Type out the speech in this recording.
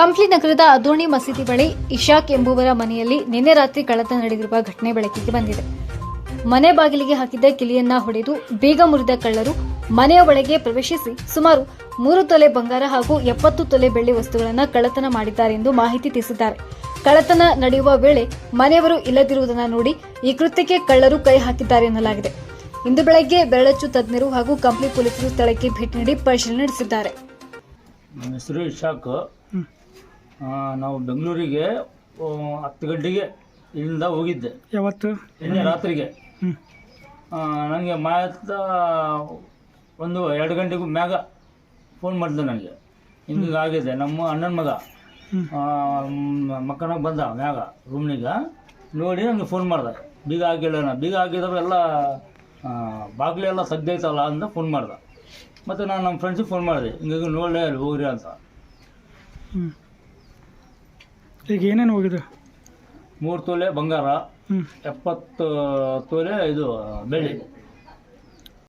ಕಂಪ್ಲಿ ನಗರದ ಅದೋಣಿ ಮಸೀದಿ ಬಳಿ ಇಶಾಕ್ ಎಂಬುವರ ಮನೆಯಲ್ಲಿ ನಿನ್ನೆ ರಾತ್ರಿ ಕಳ್ಳತನ ನಡೆದಿರುವ ಘಟನೆ ಬೆಳಕಿಗೆ ಬಂದಿದೆ. ಮನೆ ಬಾಗಿಲಿಗೆ ಹಾಕಿದ್ದ ಕಿಲಿಯನ್ನ ಹೊಡೆದು ಬೀಗ ಮುರಿದ ಕಳ್ಳರು ಮನೆಯ ಒಳಗೆ ಪ್ರವೇಶಿಸಿ ಸುಮಾರು ಮೂರು ತೊಲೆ ಬಂಗಾರ ಹಾಗೂ ಎಪ್ಪತ್ತು ತೊಲೆ ಬೆಳ್ಳಿ ವಸ್ತುಗಳನ್ನು ಕಳ್ಳತನ ಮಾಡಿದ್ದಾರೆ ಎಂದು ಮಾಹಿತಿ ತಿಳಿಸಿದ್ದಾರೆ. ಕಳ್ಳತನ ನಡೆಯುವ ವೇಳೆ ಮನೆಯವರು ಇಲ್ಲದಿರುವುದನ್ನು ನೋಡಿ ಈ ಕೃತ್ಯಕ್ಕೆ ಕಳ್ಳರು ಕೈ ಹಾಕಿದ್ದಾರೆ ಎನ್ನಲಾಗಿದೆ. ಇಂದು ಬೆಳಗ್ಗೆ ಬೆರಳಚ್ಚು ತಜ್ಞರು ಹಾಗೂ ಕಂಪ್ಲಿ ಪೊಲೀಸರು ಸ್ಥಳಕ್ಕೆ ಭೇಟಿ ನೀಡಿ ಪರಿಶೀಲನೆ ನಡೆಸಿದ್ದಾರೆ ನನ್ನ ಹೆಸರು ಇಶಾಕ್ ಆ, ನಾವು ಬೆಂಗಳೂರಿಗೆ ಹತ್ತು ಗಂಟೆಗೆ ಇಲ್ಲಿಂದ ಹೋಗಿದ್ದೆ. ಯಾವತ್ತು? ನಿನ್ನೆ ರಾತ್ರಿಗೆ. ನನಗೆ ಮಾತ್ರ ಒಂದು ಎರಡು ಗಂಟೆಗೂ ಮ್ಯಾಗ ಫೋನ್ ಮಾಡಿದೆ ನನಗೆ ಹಿಂಗೆ ಆಗಿದೆ. ನಮ್ಮ ಅಣ್ಣನ ಮಗ. ಮಕ್ಕನಾಗ ಬಂದ ಮ್ಯಾಗ ರೂಮ್ನಿಗೆ ನೋಡಿ ನನಗೆ ಫೋನ್ ಮಾಡ್ದೆ. ಬೀಗ ಹಾಕಿಲ್ಲ ಬೀಗ ಹಾಕಿದವೆಲ್ಲ ಬಾಗಿಲೆಲ್ಲ ತೆಗ್ದೈತಲ್ಲ ಅಂತ ಫೋನ್ ಮಾಡ್ದೆ. ಮತ್ತು ನಾನು ನಮ್ಮ ಫ್ರೆಂಡ್ಸಿಗೆ ಫೋನ್ ಮಾಡಿದೆ. ಹಿಂಗಾಗಿ ನೋಡಲೇ ಅಲ್ಲಿ ಹೋಗ್ರಿ ಅಂತ. ಹ್ಞೂ ಈಗ ಏನೇನು ಹೋಗಿದೆ? ಮೂರು ತೊಲೆ ಬಂಗಾರ ಎಪ್ಪತ್ತು ತೊಲೆ ಇದು ಬೆಳ್ಳಿ.